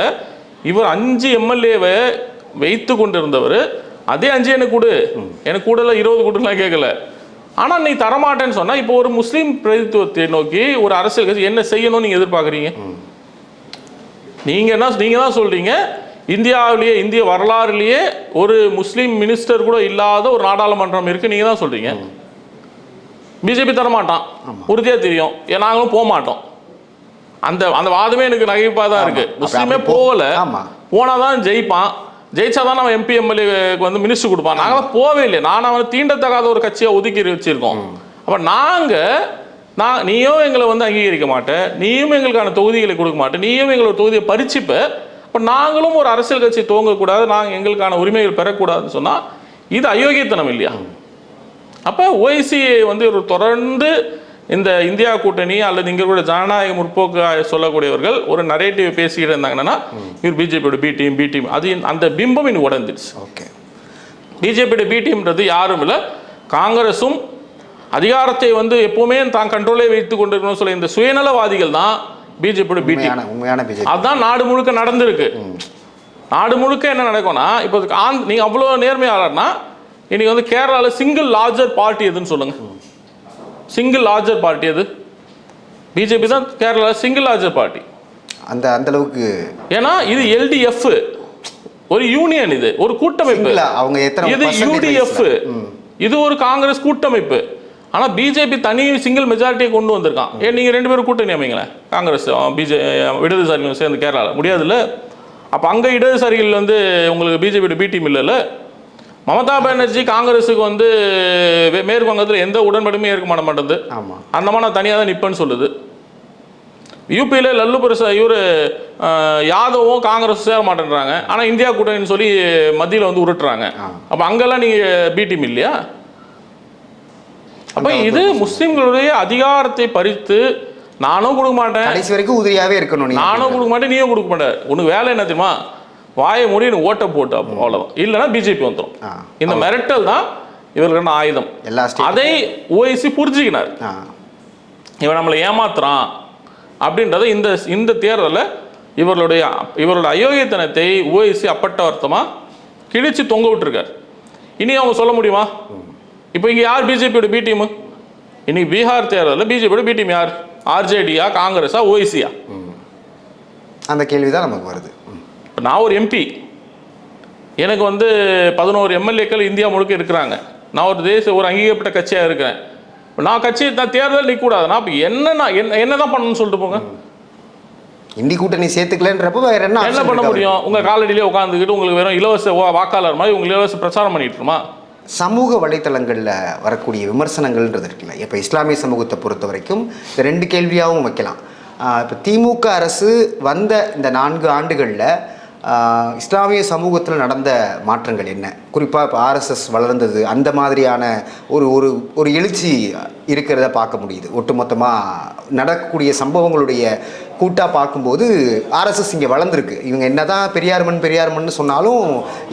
இவர் அஞ்சு எம்எல்ஏவை வைத்து கொண்டிருந்தவர். அதே அஞ்சு எனக்கு கொடு. எனக்கு கூடல இருபது கொடுலாம் கேட்கல ஆனா நீ தரமாட்டேன்னு சொன்னா இப்போ ஒரு முஸ்லீம் பிரதித்துவத்தை நோக்கி ஒரு அரசியல் கட்சி என்ன செய்யணும்னு நீங்க எதிர்பார்க்குறீங்க? நீங்க என்ன நீங்க தான் சொல்றீங்க இந்தியாவிலேயே இந்திய வரலாறுலேயே ஒரு முஸ்லீம் மினிஸ்டர் கூட இல்லாத ஒரு நாடாளுமன்றம் இருக்கு நீங்க தான் சொல்றீங்க. பிஜேபி தர மாட்டான் உறுதியா தெரியும். நாங்களும் போக மாட்டோம். அந்த அந்த வாதமே எனக்கு நகைப்பாக தான் இருக்கு. அப்ப முஸ்லீமே போகல. ஆமா. போனாதான் ஜெயிப்பான். ஜெயிச்சாதான் நம்ம எம்பி எம்எல்ஏக்கு வந்து மினிஸ்டர் கொடுப்பான் நாங்களாம் போவே இல்லை நான் அவனை தீண்டத்தகாத ஒரு கட்சியை ஒதுக்கி வச்சிருக்கோம். அப்ப நாங்க நான் நீயும் எங்களை வந்து அங்கீகரிக்க மாட்டேன் நீயும் எங்களுக்கான தொகுதிகளை கொடுக்க மாட்டேன் நீயும் எங்களோட தொகுதியை பறிச்சுப்ப. அப்ப நாங்களும் ஒரு அரசியல் கட்சி துவங்கக்கூடாது. நாங்கள் எங்களுக்கான உரிமைகள் பெறக்கூடாதுன்னு சொன்னா இது அயோக்கியத்தனம் இல்லையா? அப்போ ஓய்சி வந்து ஒரு தொடர்ந்து இந்த இந்தியா கூட்டணி அல்லது இங்கே கூட ஜனநாயக முற்போக்கு சொல்லக்கூடியவர்கள் ஒரு நரேட்டிவ் பேசிக்கிட்டு இருந்தாங்கன்னா இவர் பிஜேபியோட பி டீம் பி டீம் அது அந்த பிம்பம் இன்னும் உடஞ்சிருச்சு. ஓகே. பிஜேபியோட பி டீம்ன்றது யாரும் இல்லை. காங்கிரஸும் அதிகாரத்தை வந்து எப்பவுமே தான் கண்ட்ரோலே வைத்து கொண்டிருக்கணும்னு சொல்ல இந்த சுயநலவாதிகள் தான் பிஜேபியோட பி டீம் உண்மையான உண்மையான பிஜேபி அதுதான் நாடு முழுக்க நடந்திருக்கு. நாடு முழுக்க என்ன நடக்கும்னா இப்போ ஆந் நீங்கள் அவ்வளோ நேர்மையாளர்னா இன்னைக்கு வந்து கேரளாவில் சிங்கிள் லார்ஜர் பார்ட்டி எதுன்னு சொல்லுங்க. சிங்கிள் லார்ஜர் பார்ட்டி எது பிஜேபி தான் கேரளாவில் சிங்கிள் லார்ஜர் பார்ட்டி அந்த அந்த அளவுக்கு. ஏன்னா இது எல்டிஎஃப் ஒரு யூனியன் இது ஒரு கூட்டமைப்பு. இல்ல அவங்க எத்தனை இது யூடிஎஃப். இது ஒரு காங்கிரஸ் கூட்டமைப்பு. ஆனா பிஜேபி தனி சிங்கிள் மெஜாரிட்டியை கொண்டு வந்திருக்கான். ஏன் நீங்க ரெண்டு பேரும் கூட்டணி அமைங்களேன்? காங்கிரஸ் பிஜே இடதுசாரிகள் சேர்ந்து கேரளால. முடியாதுல்ல? அப்ப அங்க இடதுசாரிகள் வந்து உங்களுக்கு பிஜேபியோட பி டீம் இல்லைல்ல? மமதா பானர்ஜி காங்கிரஸுக்கு வந்து மேற்கு வங்கத்தில் எந்த உடன்படியுமே ஏற்க மாட்ட மாட்டேங்குது ஆமா. அந்தமா நான் தனியாக தான் நிற்பேன்னு சொல்லுது. யூபியில் லல்லு பிரசா இவர் யாதவும் காங்கிரஸ் சேர மாட்டேன்றாங்க. ஆனால் இந்தியா கூட்டணின்னு சொல்லி மத்தியில் வந்து உருட்டுறாங்க. அப்போ அங்கெல்லாம் நீங்கள் பி டீம் இல்லையா? அப்போ இது முஸ்லிம்களுடைய அதிகாரத்தை பறித்து நானும் கொடுக்க மாட்டேன். கடைசி வரைக்கும் உதிரியாவே இருக்கணும் நானும் கொடுக்க மாட்டேன் நீயும் கொடுக்க மாட்டேன் உனக்கு வேலை என்ன தெரியுமா? வாயை மூடி எனக்கு ஓட்டை போட்டு அவ்வளோதான் இல்லைன்னா பிஜேபி வந்துடும். இந்த மிரட்டல் தான் இவர்களுக்கான ஆயுதம்? அதை ஓய்சி புரிஞ்சுக்கினார். ஆ. இவன் நம்மளை ஏமாத்துறான் அப்படின்றத இந்த இந்த தேர்தலில் இவர்களுடைய இவரோட அயோக்கியத்தனத்தை ஓய்சி அப்பட்டவர்த்தமாக கிழிச்சு தொங்க விட்டுருக்கார். இனி அவங்க சொல்ல முடியுமா? இப்போ இங்கே யார் பிஜேபியோட பி டீமு இன்னைக்கு பீகார் தேர்தலில் பிஜேபியோட பி டீம் யார்? ஆர்ஜேடியா காங்கிரஸா ஓய்சியா அந்த கேள்வி தான் நமக்கு வருது. இப்போ நான் ஒரு எம்பி எனக்கு வந்து பதினோரு எம்எல்ஏக்கள் இந்தியா முழுக்க இருக்கிறாங்க. நான் ஒரு தேச ஒரு அங்கீகரிக்கப்பட்ட கட்சியாக இருக்கிறேன். இப்ப நான் கட்சி நான் தேர்தல் நிற்கக்கூடாது. நான் இப்போ என்ன நான் என்ன என்ன தான் பண்ணணும்னு சொல்லிட்டு போங்க. இந்தி கூட்டணி சேர்த்துக்கலன்றப்ப வேற என்ன என்ன பண்ண முடியும்? உங்க காலடியிலே உட்காந்துக்கிட்டு உங்களுக்கு வெறும் இலவச வாக்காளர் மாதிரி உங்களுக்கு இலவச பிரச்சாரம் பண்ணிட்டு இருக்குமா? சமூக வலைத்தளங்களில் வரக்கூடிய விமர்சனங்கள்ன்றது இருக்குல்ல. இப்போ இஸ்லாமிய சமூகத்தை பொறுத்த வரைக்கும் இந்த ரெண்டு கேள்வியாகவும் வைக்கலாம். இப்போ திமுக அரசு வந்த இந்த நான்கு ஆண்டுகளில் இஸ்லாமிய சமூகத்தில் நடந்த மாற்றங்கள் என்ன? குறிப்பாக இப்போ ஆர்எஸ்எஸ் வளர்ந்தது அந்த மாதிரியான ஒரு ஒரு ஒரு எழுச்சி இருக்கிறத பார்க்க முடியுது. ஒட்டுமொத்தமாக நடக்கக்கூடிய சம்பவங்களுடைய கூட்டாக பார்க்கும்போது ஆர்எஸ்எஸ் இங்கே வளர்ந்துருக்கு. இவங்க என்னதான் பெரியார் மண் பெரியார் மண்ணு சொன்னாலும்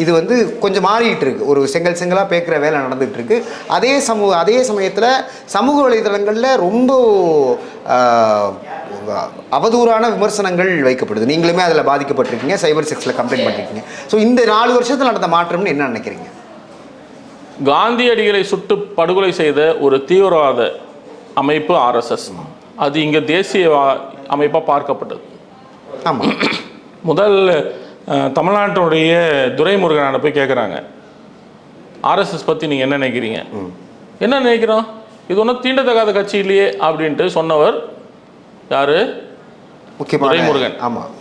இது வந்து கொஞ்சம் மாறிட்டு இருக்கு. ஒரு செங்கல் செங்கலாக பேக்கிற வேலை நடந்துகிட்டு இருக்கு. அதே சமூக அதே சமயத்தில் சமூக வலைதளங்களில் ரொம்ப அவதூறான விமர்சனங்கள் வைக்கப்படுது. நீங்களுமே அதில் பாதிக்கப்பட்டிருக்கீங்க சைபர் செக்ஸில் கம்ப்ளைண்ட் பண்ணிருக்கீங்க. ஸோ இந்த நாலு வருஷத்தில் நடந்த மாற்றம்னு என்ன நினைக்கிறீங்க? காந்தியடிகளை சுட்டு படுகொலை செய்த ஒரு தீவிரவாத அமைப்பு ஆர்எஸ்எஸ். அது இங்கே தேசிய வா- அமைப்பா பார்க்கப்பட்டது. ஆமாம் முதல் தமிழ்நாட்டினுடைய துரைமுருகனை போய் கேட்குறாங்க ஆர்எஸ்எஸ் பற்றி நீங்கள் என்ன நினைக்கிறீங்க? என்ன நினைக்கிறோம்? இது ஒன்றும் தீண்டத்தகாத கட்சி இல்லையே அப்படின்ட்டு சொன்னவர் யாரு? முக்கியமான துரைமுருகன். ஆமாம்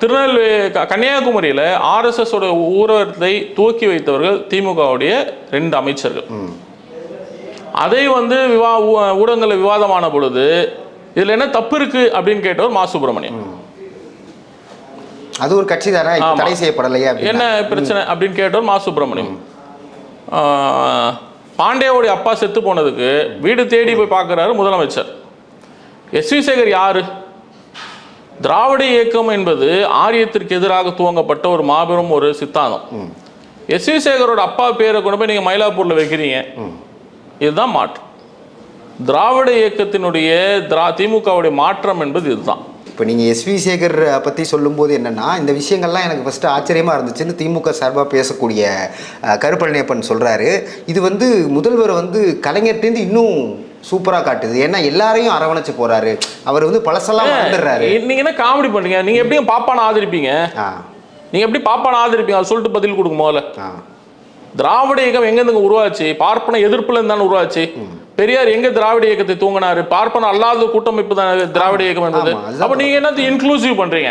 திருநெல்வேலி கன்னியாகுமரியில் ஆர்எஸ்எஸோட ஊர்வலத்தை துவக்கி வைத்தவர்கள் திமுகவுடைய ரெண்டு அமைச்சர்கள். அதை வந்து விவா ஊடகங்களில் விவாதமான பொழுது இதில் என்ன தப்பு இருக்கு அப்படின்னு கேட்டவர் மா சுப்பிரமணியம் அது ஒரு கட்சி தானே. தடை செய்யப்படலையே. என்ன பிரச்சனை அப்படின்னு கேட்டவர் மா சுப்பிரமணியம் பாண்டேவுடைய அப்பா செத்து போனதுக்கு வீடு தேடி போய் பார்க்குறாரு முதலமைச்சர். எஸ் வி சேகர் யாரு? திராவிட இயக்கம் என்பது ஆரியத்திற்கு எதிராக துவங்கப்பட்ட ஒரு மாபெரும் ஒரு சித்தாந்தம். எஸ் வி சேகரோட அப்பா பேரை கொண்டு போய் நீங்கள் மயிலாப்பூரில் வைக்கிறீங்க. இதுதான் மாற்றம். திராவிட இயக்கத்தினுடைய திரா திமுகவுடைய மாற்றம் என்பது இதுதான். இப்போ நீங்கள் எஸ்வி சேகர் பற்றி சொல்லும்போது என்னென்னா இந்த விஷயங்கள்லாம் எனக்கு ஃபஸ்ட்டு ஆச்சரியமாக இருந்துச்சுன்னு திமுக சார்பாக பேசக்கூடிய கருப்பழனியப்பன் சொல்கிறாரு இது வந்து முதல்வர் வந்து கலைஞர்கிட்டேருந்து இன்னும் சூப்பராக காட்டுது. ஏன்னா எல்லாரையும் அரவணைச்சு போறாரு. அவர் வந்து பழசெல்லாம் வந்துடுறாரு நீங்க என்ன காமெடி பண்றீங்க? நீங்க எப்படியும் பாப்பான ஆதரிப்பீங்க? நீங்க எப்படி பாப்பான ஆதரிப்பீங்க? அதை சொல்லிட்டு பதில் கொடுங்க முதல்ல. திராவிட இயக்கம் எங்க இருந்து உருவாச்சு? பார்ப்பன எதிர்ப்புல இருந்தாலும் உருவாச்சு? பெரியார் எங்க திராவிட இயக்கத்தை தூங்கினாரு? பார்ப்பன அல்லாத கூட்டமைப்பு தான் திராவிட இயக்கம் என்பது அப்ப நீங்க என்னது இன்க்ளூசிவ் பண்றீங்க?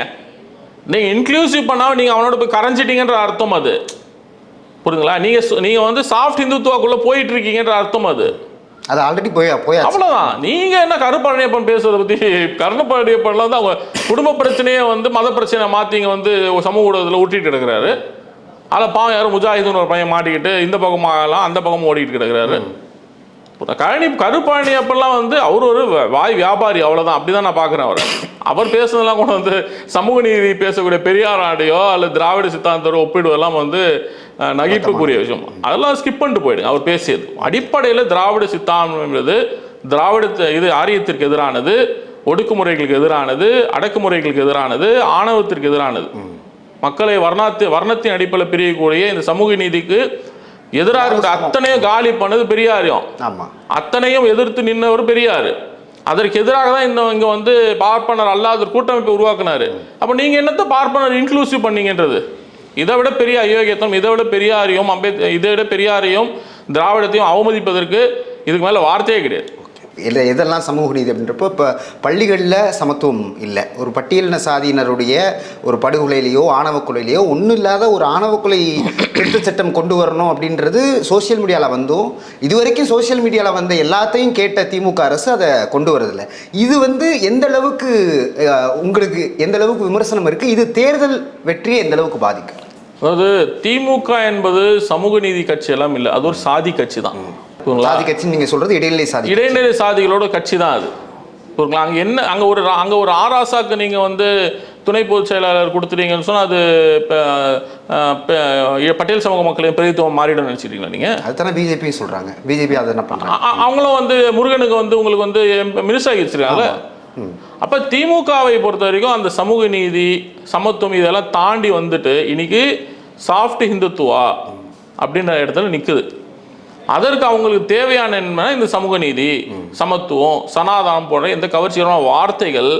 நீங்க இன்க்ளூசிவ் பண்ணாம நீங்க அவனோட போய் கரைஞ்சிட்டீங்கன்ற அர்த்தம் அது. புரியுதுங்களா? நீங்க நீங்க வந்து சாஃப்ட் இந்துத்துவாக்குள்ள போயிட்டு இருக்கீங்கன்ற அர்த்தம் அது. அது ஆல்ரெடி போய் போயாச்சு. அவ்வளவுதான். நீங்க என்ன கருப்பழனியப்பன் பேசுறத பத்தி கருப்பழனியப்பன்ல வந்து அவங்க குடும்ப பிரச்சனையை வந்து மத பிரச்சனையை மாத்தி இங்க வந்து சமூக ஊடகத்துல ஊட்டிட்டு கிடக்குறாரு. அதில் பாவம் யாரும் முஜாஹிதுன்னு ஒரு பையன் மாட்டிக்கிட்டு இந்த பக்கம் ஆகலாம் அந்த பக்கம் ஓடிட்டு கிடக்குறாரு. கழனி கருப்பழனி அப்பெல்லாம் வந்து அவர் ஒரு வாய் வியாபாரி அவ்வளவுதான். அப்படிதான் நான் பார்க்குறேன் அவரை. அவர் பேசுனதெல்லாம் கூட வந்து சமூக நீதி பேசக்கூடிய பெரியார் ஆடையோ அல்லது திராவிட சித்தாந்தரோ ஒப்பிடுவதெல்லாம் வந்து நகைப்புக்குரிய விஷயம். அதெல்லாம் ஸ்கிப் பண்ணிட்டு போயிடுங்க அவர் பேசியது. அடிப்படையில் திராவிட சித்தாந்தம் என்பது திராவிட இது ஆரியத்திற்கு எதிரானது ஒடுக்குமுறைகளுக்கு எதிரானது அடக்குமுறைகளுக்கு எதிரானது ஆணவத்திற்கு எதிரானது. மக்களை வர்ணத்து வர்ணத்தின் அடிப்படையில் பிரியக்கூடிய இந்த சமூக நீதிக்கு எதிராக இருக்கக்கூடிய அத்தனையும் காலி பண்ணது பெரியாரியம் ஆமா. அத்தனையும் எதிர்த்து நின்னவர் பெரியார். அதற்கு எதிராக தான் இந்த இங்க வந்து பார்ப்பனர் அல்லாத கூட்டமைப்பை உருவாக்குனாரு. அப்ப நீங்க என்னத்த பார்ப்பனர் இன்க்ளூசிவ் பண்ணீங்கன்றது? இதை விட பெரிய அயோக்கியத்தம் இதை விட பெரியாரையும் அம்பேத் இதை விட பெரியாரையும் திராவிடத்தையும் அவமதிப்பதற்கு இதுக்கு மேல வார்த்தையே கிடையாது. இல்லை எதெல்லாம் சமூக நீதி அப்படின்றப்போ இப்போ பள்ளிகளில் சமத்துவம் இல்லை. ஒரு பட்டியலின சாதியினருடைய ஒரு படுகொலையிலையோ ஆணவ கொலையிலையோ ஒன்றும் இல்லாத ஒரு ஆணவ கொலை திருத்த சட்டம் கொண்டு வரணும் அப்படின்றது சோஷியல் மீடியாவில் வந்தும். இது வரைக்கும் சோஷியல் மீடியாவில் வந்த எல்லாத்தையும் கேட்ட திமுக அரசு அதை கொண்டு வரதில்லை. இது வந்து எந்த அளவுக்கு உங்களுக்கு எந்த அளவுக்கு விமர்சனம் இருக்குது இது தேர்தல் வெற்றியை எந்த அளவுக்கு பாதிக்கும்? அதாவது திமுக என்பது சமூக நீதி கட்சி எல்லாம் இல்லை. அது ஒரு சாதி கட்சி தான்? சாதி கட்சின்னு நீங்கள் சொல்கிறது இடைநிலை சாதி இடைநிலை சாதிகளோட கட்சி தான் அது. புரியுங்களா அங்கே என்ன அங்கே ஒரு அங்கே ஒரு ஆராசாக்கு நீங்கள் வந்து துணை பொதுச் செயலாளர் கொடுத்துட்டீங்கன்னு சொன்னால் அது பட்டேல் சமூக மக்களின் பிரதித்துவம் மாறிடும் நினச்சிட்டீங்களா நீங்கள் அதுதானே பிஜேபியும் சொல்கிறாங்க பிஜேபி அதை என்ன பண்ணுறாங்க அவங்களும் வந்து முருகனுக்கு வந்து உங்களுக்கு வந்து மினிஸ்டர் ஆகி அப்போ திமுகவை பொறுத்த வரைக்கும் அந்த சமூக நீதி சமத்துவம் இதெல்லாம் தாண்டி வந்துட்டு இன்னைக்கு சாஃப்ட் ஹிந்துத்துவா அப்படின்ற இடத்துல நிற்குது அதற்கு அவங்களுக்கு தேவையான என்ன? இந்த சமூக நீதி சமத்துவம் சனாதானம் போன்ற இந்த கவர்ச்சிகரமான வார்த்தைகள்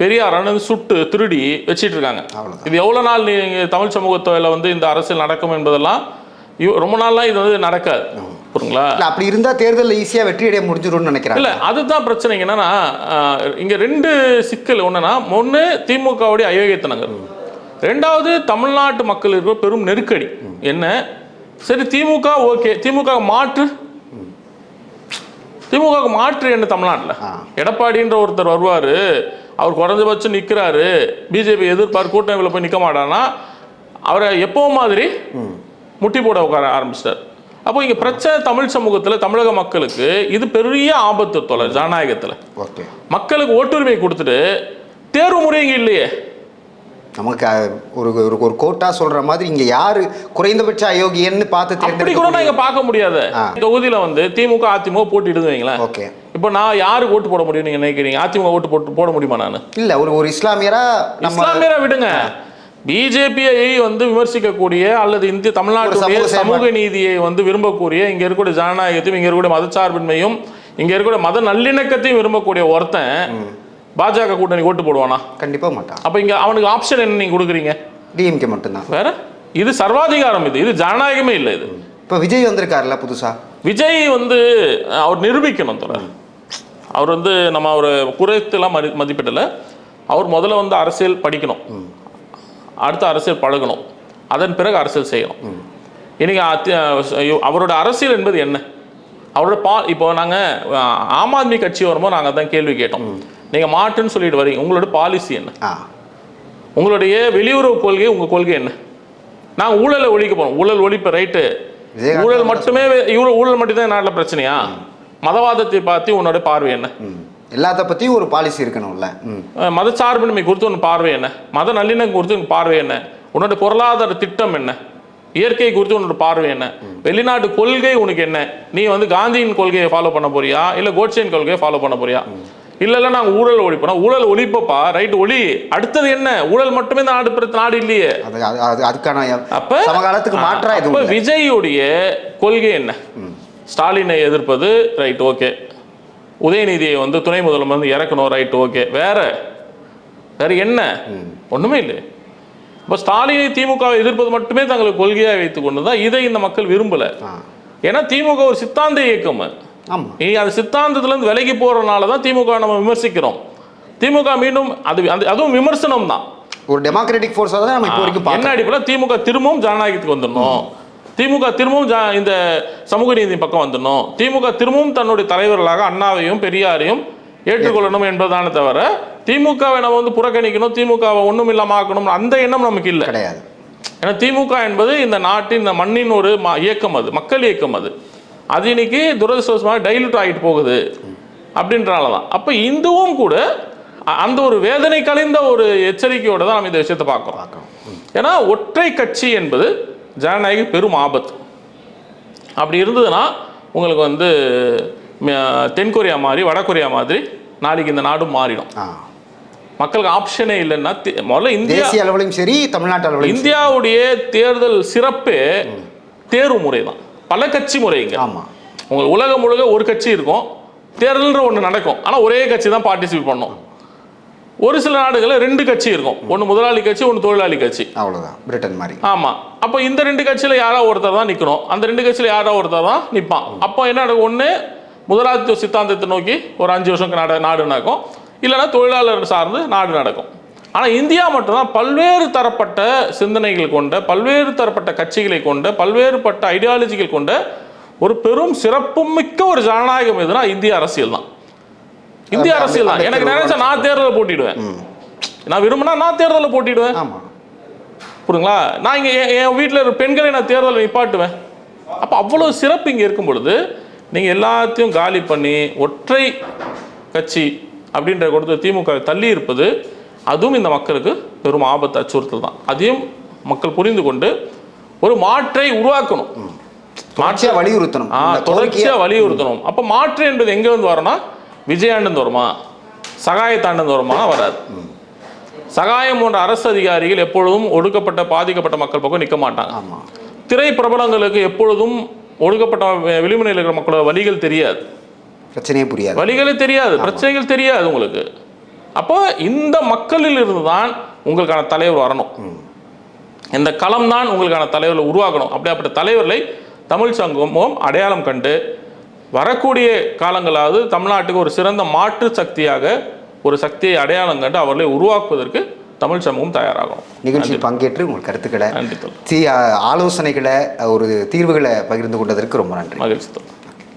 பெரியார் அண்ணன் சுட்டு திருடி வச்சிட்டு இருக்காங்க. இது எவ்வளோ நாள் நீங்க தமிழ் சமூகத்தில் வந்து இந்த அரசியல் நடக்கும் என்பதெல்லாம் ரொம்ப நாள்லாம் இது வந்து நடக்காது. புரியுங்களா அப்படி இருந்தால் தேர்தலில் ஈஸியாக வெற்றி அடைய முடிஞ்சிடும்னு நினைக்கிறாங்க. இல்ல அதுதான் பிரச்சனை என்னன்னா இங்க ரெண்டு சிக்கல் ஒண்ணுன்னா ஒண்ணு திமுகவுடைய அயோக்கியத்தனங்கள். ரெண்டாவது தமிழ்நாட்டு மக்கள் இருக்கிற பெரும் நெருக்கடி. என்ன? சரி திமுக ஓகே. திமுக மாற்று. திமுக மாற்று என்ன தமிழ்நாட்டுல. எடப்பாடின்ற ஒருத்தர் வருவாரு. அவர் குறைஞ்சபட்சம் நிக்கிறாரு. பிஜேபி எதிர்ப்பார் கூட்டணியில் போய் நிக்க மாட்டானா அவரை எப்பவும் மாதிரி முட்டி போட உட்கார ஆரம்பிச்சிட்டார். அப்போ இங்க பிரச்சனை தமிழ் சமூகத்துல தமிழக மக்களுக்கு இது பெரிய ஆபத்து தொலை ஜனநாயகத்துல. ஓகே. மக்களுக்கு ஓட்டுரிமை கொடுத்துட்டு தேர்வு முறை இங்க இல்லையே. நமக்கு ஒரு ஒரு ஒரு கோட்டா சொல்ற மாதிரி இங்க யாரு குறைந்தபட்ச அயோக்கியன்னு பார்த்து அப்படி கூட இங்க பார்க்க முடியாது. தொகுதியில வந்து திமுக அதிமுக போட்டிடுது வைங்களேன். ஓகே. இப்போ நான் யாருக்கு ஓட்டு போட முடியும் நீங்க நினைக்கிறீங்க? அதிமுக ஓட்டு போட்டு போட முடியுமா நான்? இல்ல ஒரு ஒரு இஸ்லாமியரா நம்ம இஸ்லாமியரை விடுங்க. பிஜேபியை வந்து விமர்சிக்கக்கூடிய அல்லது இந்திய தமிழ்நாட்டுடைய. சமூக நீதியை வந்து விரும்பக்கூடிய இங்க இருக்கக்கூடிய ஜனநாயகத்தையும் இங்க இருக்கக்கூடிய மதச்சார்பின்மையும் இங்க இருக்கக்கூடிய மத நல்லிணக்கத்தையும் விரும்பக்கூடிய ஒருத்தன் பாஜக கூட்டணி ஓட்டு போடுவானா? கண்டிப்பா மாட்டான் அப்ப இங்க அவனுக்கு ஆப்ஷன் என்ன நீங்க கொடுக்குறீங்க? டிஎம்கே மட்டும்தான். வேற? இது சர்வாதிகாரம் இது. இது ஜனநாயகமே இல்லை இது. இப்போ விஜய் வந்திருக்காருல்ல புதுசா? விஜய் வந்து அவர் நிரூபிக்கணும் தொடர் அவர் வந்து நம்ம அவர் குறைத்துலாம் மதி மதிப்பிடல. அவர் முதல்ல வந்து அரசியல் படிக்கணும். அடுத்து அரசியல் பழகணும். அதன் பிறகு அரசியல் செய்யணும். அஹ், அவரோட அரசியல் என்பது என்ன? அவரோட பா இப்போ நாங்கள் ஆம் ஆத்மி கட்சி வரும்போது நாங்கள் தான் கேள்வி கேட்டோம். நீங்கள் மாட்டுன்னு சொல்லிட்டு வரீங்க உங்களோட பாலிசி என்ன? உங்களுடைய வெளியுறவு கொள்கை உங்க கொள்கை என்ன? நான் ஊழலை ஒழிக்க போறோம். ஊழல் ஒழிப்பு ரைட்டு ஊழல் மட்டுமே வே- ஊழல் ஊழல் மட்டும் தான் நாட்டில் பிரச்சனையா? மதவாதத்தை பார்த்து உன்னோட பார்வை என்ன? எல்லாத்த பத்தியும் ஒரு பாலிசி இருக்கணும்ல. மதச்சார்பின்மை குறித்து உன் பார்வை என்ன? மத நல்லிணக்கம் குறித்து உன் பார்வை என்ன? உன்னோட பொருளாதார திட்டம் என்ன? இயற்கை குறித்து உன்னோட பார்வை என்ன? வெளிநாட்டு கொள்கை உனக்கு என்ன? நீ வந்து காந்தியின் கொள்கையை ஃபாலோ பண்ண போறியா? இல்ல கோட்சேன் கொள்கையை ஃபாலோ பண்ண போறியா? இல்ல இல்ல நாங்க ஊழல் ஒழிப்போம். ஊழல் ஒழிப்பப்பா ரைட் ஒளி. அடுத்தது என்ன? ஊழல் மட்டுமே இந்த நாடு பிற- நாடு இல்லையே. அது அது- அது அதுக்கான அப்ப சமகாலத்துக்கு மாற்றா அப்ப. விஜயுடைய கொள்கை என்ன? ஸ்டாலினை எதிர்ப்பது ரைட் ஓகே உதயநிதியை வந்து துணை வந்து இறக்கணும் ரைட் ஓகே வேற வேற என்ன? ஒண்ணுமே இல்லை. இப்போ ஸ்டாலினை திமுகவை எதிர்ப்பது மட்டுமே தங்களுக்கு கொள்கையாக வைத்துக் கொண்டு தான் இதை இந்த மக்கள் விரும்பல. ஏன்னா திமுக ஒரு சித்தாந்த இயக்கம் நீ அது சித்தாந்தத்திலேருந்து விலகி போறதுனால தான் திமுக நம்ம விமர்சிக்கிறோம். திமுக மீண்டும் அது அதுவும் விமர்சனம் தான் ஒரு டெமோக்ராட்டிக் ஃபோர்ஸாக தான் நம்ம இப்போ வரைக்கும் என்ன அடிப்படையில் திமுக திரும்பவும் ஜனநாயகத்துக்கு வந்துடணும். திமுக திரும்பவும் ஜா- இந்த சமூக நீதி பக்கம் வந்துடணும். திமுக திரும்பவும் தன்னுடைய தலைவர்களாக அண்ணாவையும் பெரியாரையும் ஏற்றுக்கொள்ளணும் என்பதானே தவிர திமுகவை நம்ம வந்து புறக்கணிக்கணும் திமுகவை ஒன்றும் இல்லாம ஆக்கணும் அந்த எண்ணம் நமக்கு இல்லை. கிடையாது. ஏன்னா திமுக என்பது இந்த நாட்டின் இந்த மண்ணின் ஒரு இயக்கம் அது மக்கள் இயக்கம் அது. அது இன்னைக்கு துரதிருஷ்டவசமாக டைலூட் ஆகிட்டு போகுது அப்படின்றனால தான் அப்போ இந்துவும் கூட அந்த ஒரு வேதனை கலைந்த ஒரு எச்சரிக்கையோட தான் நம்ம இந்த விஷயத்தை பார்க்குறோம். ஏன்னா ஒற்றை கட்சி என்பது ஜனநாயக பெரும் ஆபத்து. அப்படி இருந்ததுன்னா உங்களுக்கு வந்து தென்கொரியா மாதிரி வடகொரியா மாதிரி நாளைக்கு இந்த நாடும் மாறிடும். மக்களுக்கு ஆப்ஷனே இல்லைன்னா முதல்ல இந்தியா அளவிலும் சரி தமிழ்நாட்டு அளவிலும் சரி. இந்தியாவுடைய தேர்தல் சிறப்பே தேர்வு முறை தான் பல கட்சி முறைங்க. ஆமா. உங்களுக்கு உலகம் முழுக்க ஒரு கட்சி இருக்கும். தேர்தல்ன்ற ஒன்று நடக்கும். ஆனால் ஒரே கட்சி தான் பார்ட்டிசிபேட் பண்ணும். ஒரு சில நாடுகளில் ரெண்டு கட்சி இருக்கும். ஒன்று முதலாளி கட்சி ஒன்று தொழிலாளி கட்சி. அவ்வளவுதான். பிரிட்டன் மாதிரி. ஆமாம் அப்போ இந்த ரெண்டு கட்சியில் யாரோ ஒருத்தர் தான் நிற்கணும் அந்த ரெண்டு கட்சியில் யாரோ ஒருத்தர் தான் நிற்பான் அப்போ என்ன நடக்கும்? ஒன்று முதலாளித்துவ சித்தாந்தத்தை நோக்கி ஒரு அஞ்சு வருஷம் நாடு நாடு நடக்கும். இல்லைன்னா தொழிலாளர் சார்ந்து நாடு நடக்கும். ஆனால் இந்தியா மட்டும்தான் பல்வேறு தரப்பட்ட சிந்தனைகள் கொண்ட பல்வேறு தரப்பட்ட கட்சிகளை கொண்ட பல்வேறுபட்ட ஐடியாலஜிகள் கொண்ட ஒரு பெரும் சிறப்புமிக்க ஒரு ஜனநாயகம் எதுனா இந்திய அரசியல் தான். இந்திய அரசியல் தான். எனக்கு நினைச்சா நான் தேர்தலில் போட்டிடுவேன். நான் விரும்பினா நான் தேர்தலில் போட்டிடுவேன். புரியுங்களா நான் இங்கே என் வீட்டில் இருக்கிற பெண்களை நான் தேர்தலில் நிப்பாட்டுவேன். அப்போ அவ்வளோ சிறப்பு இங்கே இருக்கும் பொழுது நீங்கள் எல்லாத்தையும் காலி பண்ணி ஒற்றை கட்சி அப்படின்ற கொடுத்து திமுக தள்ளி இருப்பது அதுவும் இந்த மக்களுக்கு பெரும் ஆபத்து அச்சுறுத்தல் தான். அதையும் மக்கள் புரிந்து கொண்டு ஒரு மாற்றை உருவாக்கணும். தொடர்ச்சியா வலியுறுத்தணும். தொடர்ச்சியாக வலியுறுத்தணும். அப்போ மாற்று என்பது எங்கேருந்து வரும்னா விஜயாண்டந்து வருமா? சகாயத்தாண்டந்து வருமா வராது. சகாயம் போன்ற அரசு அதிகாரிகள் எப்பொழுதும் ஒடுக்கப்பட்ட பாதிக்கப்பட்ட மக்கள் பக்கம் நிற்க மாட்டாங்க. திரை பிரபலங்களுக்கு எப்பொழுதும் ஒடுக்கப்பட்ட வெ- விளிம்புநிலையில் இருக்கிற மக்களோட வழிகள் தெரியாது. பிரச்சனையே புரியாது. வழிகளே தெரியாது. பிரச்சனைகள் தெரியாது உங்களுக்கு. அப்போ இந்த மக்களில் இருந்து தான் உங்களுக்கான தலைவர் வரணும். இந்த களம் தான் உங்களுக்கான தலைவர்களை உருவாக்கணும். அப்படியாப்பட்ட தலைவர்களை தமிழ் சங்கமும் அடையாளம் கண்டு வரக்கூடிய காலங்களாவது தமிழ்நாட்டுக்கு ஒரு சிறந்த மாற்று சக்தியாக ஒரு சக்தியை அடையாளம் கண்டு அவர்களை உருவாக்குவதற்கு தமிழ் சமூகம் தயாராகும் நிகழ்ச்சியில் பங்கேற்று உங்கள் கருத்துக்களை தீ ஆலோசனைகளை ஒரு தீர்வுகளை பகிர்ந்து கொண்டதற்கு ரொம்ப நன்றி. மகிழ்ச்சி